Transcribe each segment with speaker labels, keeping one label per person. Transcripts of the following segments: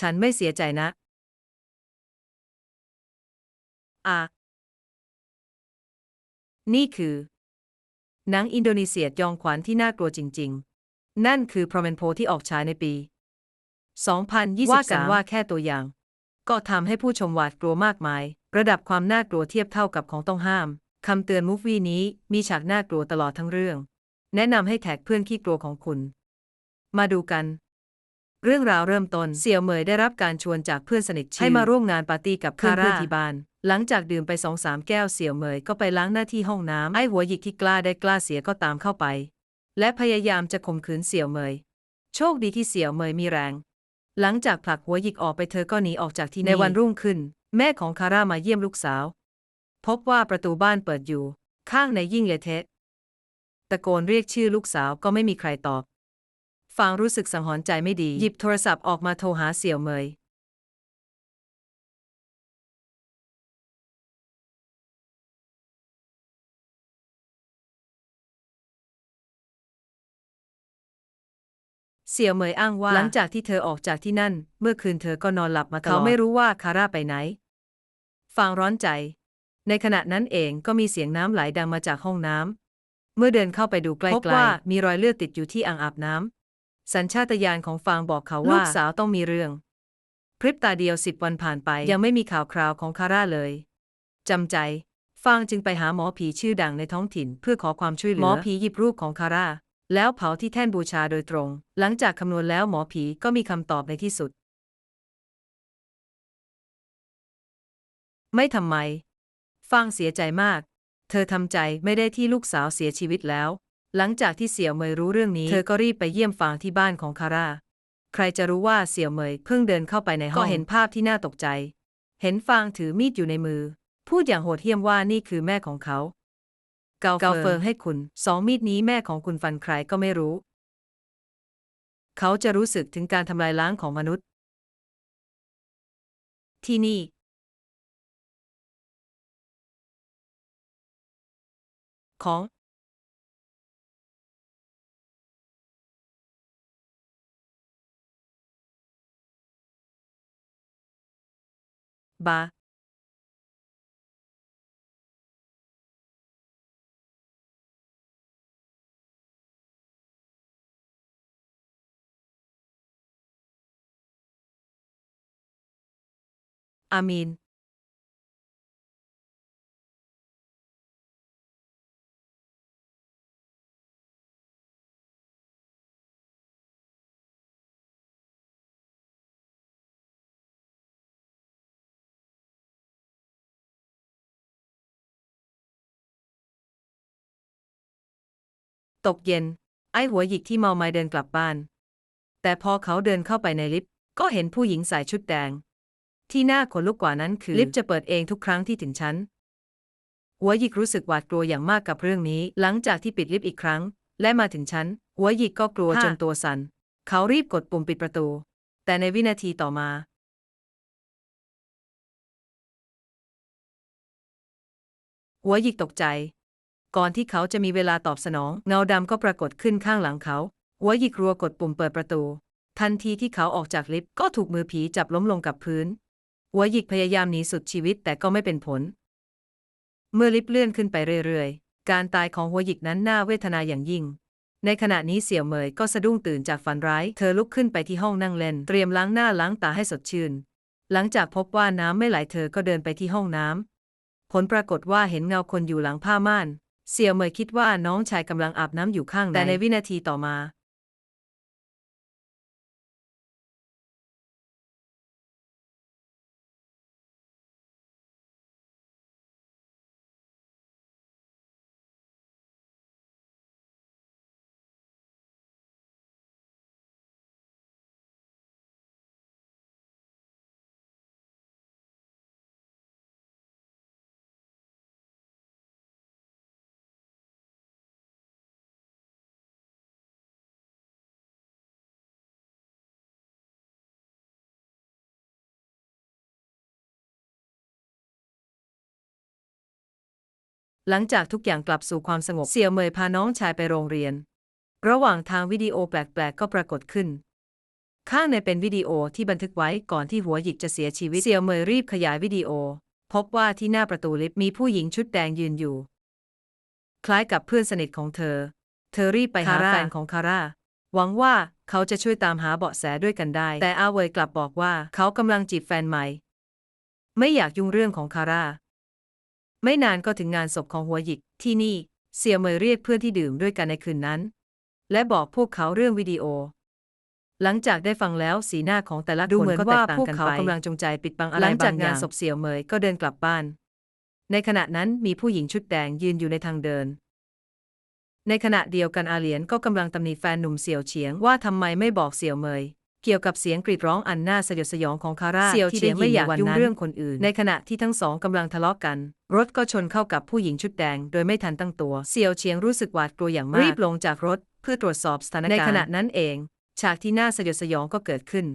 Speaker 1: ฉันไม่เสียใจนะ อะ นี่คือ หนังอินโดนีเซียยองขวัญที่น่ากลัวจริง ๆ นั่นคือพรเมนโพที่ออกฉายในปี 2023ว่ากันว่าแค่ตัวอย่าง ก็ทำให้ผู้ชมหวาดกลัวมากมาย ระดับความน่ากลัวเทียบเท่ากับของต้องห้ามคำเตือนมูฟวี่นี้มีฉากน่ากลัวตลอดทั้งเรื่อง แนะนำให้แท็กเพื่อนขี้กลัวของคุณ มาดูกัน เรื่องราวเริ่มต้นเสี่ยวเหมยได้รับการชวนจากเพื่อนสนิทชื่อให้มาร่วมงานปาร์ตี้กับเพื่อนๆที่บ้านหลังจากดื่มไปสองสามแก้วเสี่ยวเหมยก็ไปล้างหน้าที่ห้องน้ำไอ้หัวหยิกที่กล้าได้กล้าเสียก็ตามเข้าไป และพยายามจะข่มขืนเสี่ยวเหมย โชคดีที่เสี่ยวเหมยมีแรง หลังจากผลักหัวหยิกออกไปเธอก็หนีออกจากที่นี่ในวันรุ่งขึ้น แม่ของคาร่ามาเยี่ยมลูกสาว พบว่าประตูบ้านเปิดอยู่ ข้างในยิ่งเละเทะตะโกนเรียกชื่อลูกสาวก็ไม่มีใครตอบ ฟางรู้สึกสังหรณ์ใจไม่ดี หยิบโทรศัพท์ออกมาโทรหาเสี่ยวเหมย เสี่ยวเหมยอ้างว่า หลังจากที่เธอออกจากที่นั่น เมื่อคืนเธอก็นอนหลับมาตลอดเขาไม่รู้ว่าคาร่าไปไหน ฟางร้อนใจ ในขณะนั้นเองก็มีเสียงน้ำไหลดังมาจากห้องน้ำเมื่อเดินเข้าไปดูใกล้ๆพบว่ามีรอยเลือดติดอยู่ที่อ่างอาบน้ำ สัญชาตญาณของฟางบอกเขาว่าลูกสาวต้องมีเรื่อง พริบตาเดียวสิบวันผ่านไป ยังไม่มีข่าวคราวของคาร่าเลยจำใจ ฟางจึงไปหาหมอผีชื่อดังในท้องถิ่น เพื่อขอความช่วยเหลือหมอผีหยิบรูปของคาร่าแล้วเผาที่แท่นบูชาโดยตรง หลังจากคำนวณแล้วหมอผีก็มีคำตอบในที่สุด ไม่ทำไม ฟางเสียใจมาก เธอทำใจไม่ได้ที่ลูกสาวเสียชีวิตแล้ว หลังจากที่เสี่ยวเหมยรู้เรื่องนี้ เธอก็รีบไปเยี่ยมฟางที่บ้านของคาร่า ใครจะรู้ว่าเสี่ยวเหมยเพิ่งเดินเข้าไปในห้องก็เห็นภาพที่น่าตกใจ เห็นฟางถือมีดอยู่ในมือ พูดอย่างโหดเหี้ยมว่านี่คือแม่ของเขา เกาเกาเฟิงให้คุณ สองมีดนี้แม่ของคุณฟันใครก็ไม่รู้ เขาจะรู้สึกถึงการทำลายล้างของมนุษย์ ที่นี่ของ บา ตกเย็น ไอ้หัวหยิกที่เมาไม้เดินกลับบ้าน แต่พอเขาเดินเข้าไปในลิฟต์ก็เห็นผู้หญิงใส่ชุดแดง ที่น่าขนลุกกว่านั้นคือลิฟต์จะเปิดเองทุกครั้งที่ถึงชั้น หัวหยิกรู้สึกหวาดกลัวอย่างมากกับเรื่องนี้ หลังจากที่ปิดลิฟต์อีกครั้ง และมาถึงชั้น หัวหยิกก็กลัวจนตัวสั่นเขารีบกดปุ่มปิดประตู แต่ในวินาทีต่อมาหัวหยิกตกใจ ก่อนที่เขาจะมีเวลาตอบสนอง เงาดำก็ปรากฏขึ้นข้างหลังเขาหัวหยิกรัวกดปุ่มเปิดประตู ทันทีที่เขาออกจากลิฟต์ก็ถูกมือผีจับล้มลงกับพื้นหัวหยิกพยายามหนีสุดชีวิตแต่ก็ไม่เป็นผล เมื่อลิฟต์เลื่อนขึ้นไปเรื่อยๆ การตายของหัวหยิกนั้นน่าเวทนาอย่างยิ่ง ในขณะนี้เสี่ยวเหมยก็สะดุ้งตื่นจากฝันร้าย เธอลุกขึ้นไปที่ห้องนั่งเล่น เตรียมล้างหน้าล้างตาให้สดชื่น หลังจากพบว่าน้ำไม่ไหลเธอก็เดินไปที่ห้องน้ำผลปรากฏว่าเห็นเงาคนอยู่หลังผ้าม่าน เสี่ยวเหมยคิดว่าน้องชายกำลังอาบน้ำอยู่ข้างในแต่ในวินาทีต่อมา หลังจากทุกอย่างกลับสู่ความสงบเสี่ยวเหมยพาน้องชายไปโรงเรียน ระหว่างทางวิดีโอแปลกๆ ก็ปรากฏขึ้น ข้างในเป็นวิดีโอที่บันทึกไว้ก่อนที่หัวหยิกจะเสียชีวิตเซียวเหมยรีบขยายวิดีโอ พบว่าที่หน้าประตูลิฟต์มีผู้หญิงชุดแดงยืนอยู่ คล้ายกับเพื่อนสนิทของเธอ เธอรีบไปหา
Speaker 2: คาร่า
Speaker 1: แฟนของคาร่าหวังว่าเขาจะช่วยตามหาเบาะแสด้วยกันได้ แต่อาเวยกลับบอกว่าเขากำลังจีบแฟนใหม่ ไม่อยากยุ่งเรื่องของคาร่า ไม่นานก็ถึงงานศพของหัวหยิกที่นี่ เสี่ยเหมยเรียกเพื่อนที่ดื่มด้วยกันในคืนนั้น และบอกพวกเขาเรื่องวิดีโอ หลังจากได้ฟังแล้วสีหน้าของแต่ละ
Speaker 2: ดู
Speaker 1: คน
Speaker 2: เหมือน
Speaker 1: ก็
Speaker 2: ว่า
Speaker 1: แตกต่าง
Speaker 2: พวก
Speaker 1: กัน
Speaker 2: เขา
Speaker 1: ไป
Speaker 2: กำลัง
Speaker 1: จงใจปิดบังอะไร
Speaker 2: หลังจาก
Speaker 1: บางอย่าง
Speaker 2: งานศพ
Speaker 1: เสี่ยวเหมยก็เดินกลับบ้าน ในขณะนั้นมีผู้หญิงชุดแดงยืนอยู่ในทางเดิน ในขณะเดียวกันอาเหลียนก็กำลังตำหนิแฟนหนุ่มเสี่ยวเฉียงว่าทำไมไม่บอกเสี่ยวเหมย เกี่ยวกับเสียงกรีดร้องอันน่าสยดสยองของคาร่า
Speaker 2: เสี่ยว
Speaker 1: ที่
Speaker 2: เฉียง
Speaker 1: ได้
Speaker 2: ไม่อยาก
Speaker 1: วัน
Speaker 2: ยุ่ง
Speaker 1: นั้น
Speaker 2: เรื่องคนอื่น
Speaker 1: ในขณะที่ทั้งสองกำลังทะเลาะกัน รถก็ชนเข้ากับผู้หญิงชุดแดง โดยไม่ทันตั้งตัว เสี่ยวเฉียงรู้สึกหวาดกลัวอย่างมากรีบลงจากรถเพื่อตรวจสอบสถานการณ์ในขณะนั้นเอง ฉากที่น่าสยดสยองก็เกิดขึ้น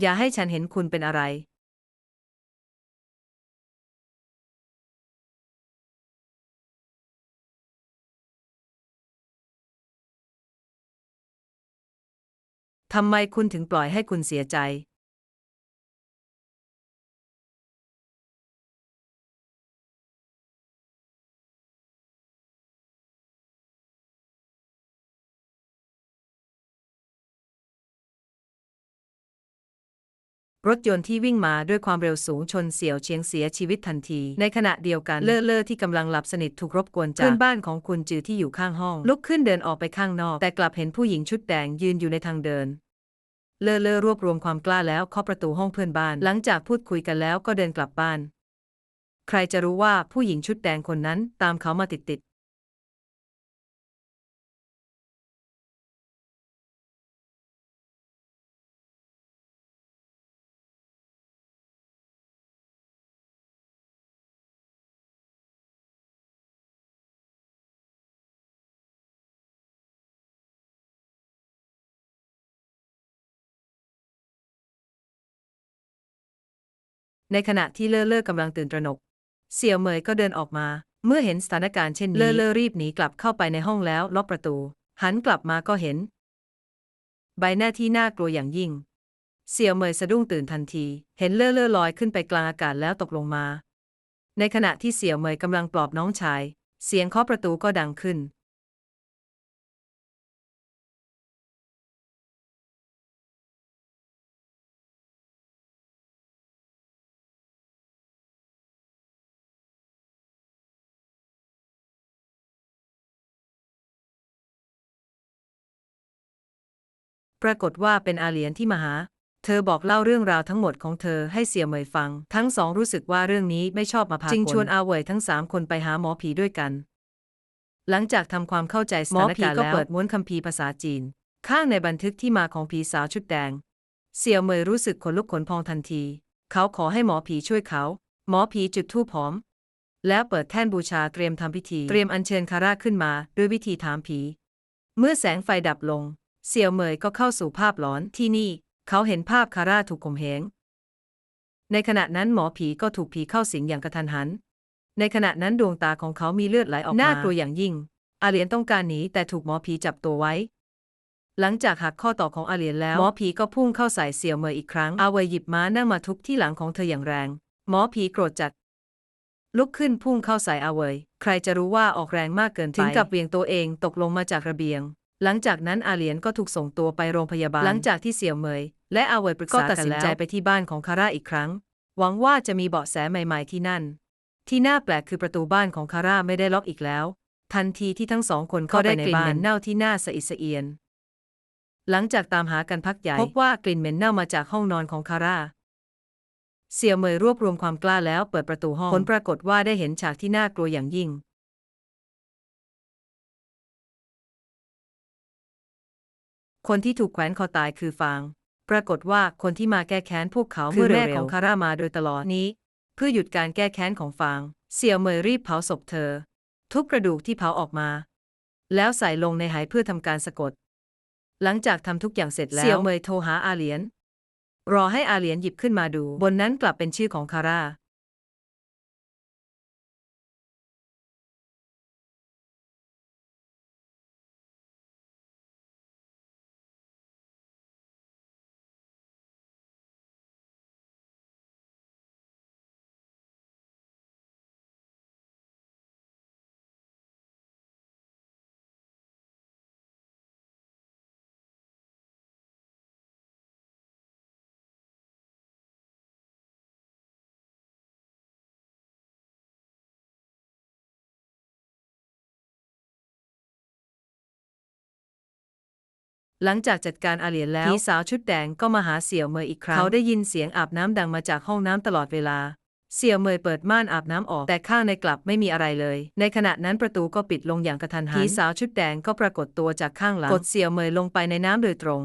Speaker 1: อย่าให้ฉันเห็นคุณเป็นอะไร ทำไมคุณถึงปล่อยให้คุณเสียใจ รถยนต์ที่วิ่งมาด้วยความเร็วสูงชนเสี่ยวเชียงเสียชีวิตทันที ในขณะเดียวกัน เลอเลอที่กำลังหลับสนิทถูกรบกวนจากเพื่อนบ้านของคุณจือที่อยู่ข้างห้อง ลุกขึ้นเดินออกไปข้างนอก แต่กลับเห็นผู้หญิงชุดแดงยืนอยู่ในทางเดิน เลอเลอรวบรวมความกล้าแล้วเคาะประตูห้องเพื่อนบ้าน หลังจากพูดคุยกันแล้วก็เดินกลับบ้าน ใครจะรู้ว่าผู้หญิงชุดแดงคนนั้นตามเขามาติดติด ในขณะที่เลอเลอกำลังตื่นตระหนก เสี่ยวเหมยก็เดินออกมา เมื่อเห็นสถานการณ์เช่นนี้ เลอเลอรีบหนีกลับเข้าไปในห้องแล้วล็อกประตู หันกลับมาก็เห็น ใบหน้าที่น่ากลัวอย่างยิ่ง เสี่ยวเหมยสะดุ้งตื่นทันที เห็นเลอเลอลอยขึ้นไปกลางอากาศแล้วตกลงมา ในขณะที่เสี่ยวเหมยกำลังปลอบน้องชาย เสียงเคาะประตูก็ดังขึ้น ปรากฏว่าเป็นอาเหลียนที่มาหา เธอบอกเล่าเรื่องราวทั้งหมดของเธอให้เสี่ยวเหมยฟัง ทั้งสองรู้สึกว่าเรื่องนี้ไม่ชอบมาพากลจึงชวนอาเหวยทั้งสามคนไปหาหมอผีด้วยกัน หลังจากทำความเข้าใจสถานการณ์แล้วหมอผีก็เปิดม้วนคัมภีร์ภาษาจีน ข้างในบันทึกที่มาของผีสาวชุดแดง เสี่ยวเหมยรู้สึกขนลุกขนพองทันที เขาขอให้หมอผีช่วยเขา หมอผีจุดธูปหอมแล้วเปิดแท่นบูชาเตรียมทำพิธี เตรียมอัญเชิญคาร่าขึ้นมาด้วยวิธีถามผี เมื่อแสงไฟดับลง เสี่ยวเหมยก็เข้าสู่ภาพหลอนที่นี่ เขาเห็นภาพคาร่าถูกข่มเหง ในขณะนั้นหมอผีก็ถูกผีเข้าสิงอย่างกระทันหัน ในขณะนั้นดวงตาของเขามีเลือดไหลออกมา น่ากลัวอย่างยิ่ง อาเลียนต้องการหนีแต่ถูกหมอผีจับตัวไว้ หลังจากหักข้อต่อของอาเลียนแล้ว หมอผีก็พุ่งเข้าใส่เสี่ยวเหมยอีกครั้ง อาเวยหยิบม้านั่งมาทุบที่หลังของเธออย่างแรง หมอผีโกรธจัด ลุกขึ้นพุ่งเข้าใส่อาเวย ใครจะรู้ว่าออกแรงมากเกินไป ถึงกับเวียงตัวเองตกลงมาจากระเบียง หลังจากนั้นอาเหลียนก็ถูกส่งตัวไปโรงพยาบาล หลังจากที่เสี่ยวเหมย และอาเวยปรึกษากันแล้วก็ตัดสินใจไปที่บ้านของคาร่าอีกครั้ง หวังว่าจะมีเบาะแสใหม่ ๆที่นั่น ที่น่าแปลกคือประตูบ้านของคาร่าไม่ได้ล็อกอีกแล้ว ทันทีที่ทั้งสองคนเข้าไปในบ้านเน่าที่น่าสะอิดสะเอียน หลังจากตามหากันพักใหญ่ พบว่ากลิ่นเหม็นเน่ามาจากห้องนอนของคาร่าเสี่ยวเหมยรวบรวมความกล้าแล้วเปิดประตูห้อง ผลปรากฏว่าได้เห็นฉากที่น่ากลัวอย่างยิ่ง คนที่ถูกแขวนคอตายคือฟาง ปรากฏว่าคนที่มาแก้แค้นพวกเขา
Speaker 2: คือ
Speaker 1: เมื่อแม่
Speaker 2: เร็วๆ
Speaker 1: ของคาร่ามาโดยตลอดนี้ เพื่อหยุดการแก้แค้นของฟาง เสี่ยวเหมยรีบเผาศพเธอ ทุบกระดูกที่เผาออกมา แล้วใส่ลงในไหเพื่อทำการสะกด หลังจากทำทุกอย่างเสร็จแล้วเสี่ยวเหมยโทรหาอาเหลียน รอให้อาเหลียนหยิบขึ้นมาดู บนนั้นกลับเป็นชื่อของคาร่า หลังจากจัดการอาเหลียนแล้วผีสาวชุดแดงก็มาหาเสี่ยวเหมยอีกครั้ง เขาได้ยินเสียงอาบน้ำดังมาจากห้องน้ำตลอดเวลา เสี่ยวเหมยเปิดม่านอาบน้ำออก แต่ข้างในกลับไม่มีอะไรเลย ในขณะนั้นประตูก็ปิดลงอย่างกระทันหันผีสาวชุดแดงก็ปรากฏตัวจากข้างหลังกดเสี่ยวเหมยลงไปในน้ำโดยตรง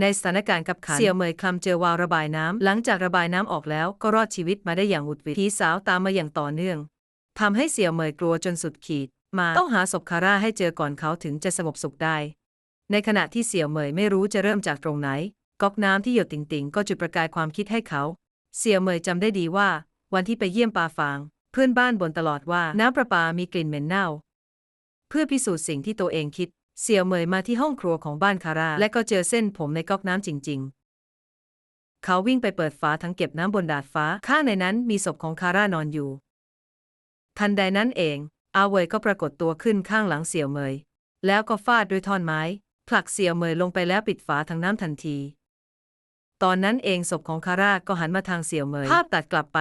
Speaker 1: ในสถานการณ์กับขันเสี่ยวเหมยคลำเจอวาล์วระบายน้ำหลังจากระบายน้ำออกแล้วก็รอดชีวิตมาได้อย่างหวุดหวิดผีสาวตามมาอย่างต่อเนื่องทำให้เสี่ยวเหมยกลัวจนสุดขีด มาต้องหาศพคาร่าให้เจอก่อนเขาถึงจะสงบสุขได้ ในขณะที่เสี่ยวเหมยไม่รู้จะเริ่มจากตรงไหน ก๊อกน้ำที่หยดติ่งๆก็จุดประกายความคิดให้เขา เสี่ยวเหมยจำได้ดีว่า วันที่ไปเยี่ยมปาฟาง เพื่อนบ้านบ่นตลอดว่าน้ำประปามีกลิ่นเหม็นเน่า เพื่อพิสูจน์สิ่งที่ตัวเองคิด เสี่ยวเหมยมาที่ห้องครัวของบ้านคาร่าและก็เจอเส้นผมในก๊อกน้ำจริง ๆ เขาวิ่งไปเปิดฝาถังเก็บน้ำบนดาดฟ้า ข้างในนั้นมีศพของคาร่านอนอยู่ ทันใดนั้นเอง อาเวยก็ปรากฏตัวขึ้นข้างหลังเสี่ยวเหมย แล้วก็ฟาดด้วยท่อนไม้ ผลักเสี่ยวเหมยลงไปแล้วปิดฝาถังน้ำทันที ตอนนั้นเองศพของคาร่าก็หันมาทางเสี่ยวเหมยภาพตัดกลับไป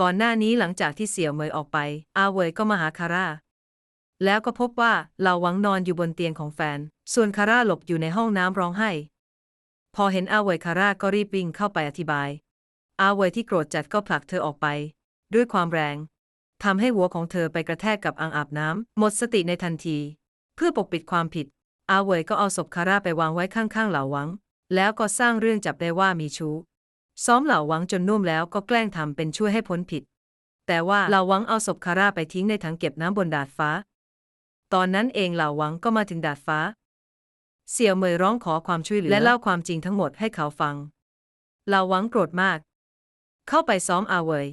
Speaker 1: ก่อนหน้านี้หลังจากที่เสี่ยวเหมยออกไป อาเวยก็มาหาคาร่าแล้วก็พบว่าเหล่าหวังนอนอยู่บนเตียงของแฟน ส่วนคาร่าหลบอยู่ในห้องน้ำร้องไห้ พอเห็นอาเวยคาร่าก็รีบวิ่งเข้าไปอธิบาย อาเวยที่โกรธจัดก็ผลักเธอออกไป ด้วยความแรงทำให้หัวของเธอไปกระแทกกับอ่างอาบน้ำหมดสติในทันที เพื่อปกปิดความผิด อาเวยก็เอาศพคาร่าไปวางไว้ข้างๆเหล่าหวัง แล้วก็สร้างเรื่องจับได้ว่ามีชู้ ซ้อมเหล่าหวังจนนุ่มแล้วก็แกล้งทำเป็นช่วยให้พ้นผิด แต่ว่าเหล่าหวังเอาศพคาร่าไปทิ้งในถังเก็บน้ำบนดาดฟ้า ตอนนั้นเองเหล่าหวังก็มาถึงดาดฟ้า เสี่ยวเมยร้องขอความช่วยเหลือและเล่าความจริงทั้งหมดให้เขาฟัง เหล่าหวังโกรธมาก เข้าไปซ้อมอาเวย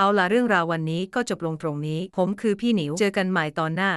Speaker 1: เอาละเรื่องราววันนี้ก็จบลงตรงนี้ ผมคือพี่หนิว เจอกันใหม่ตอนหน้า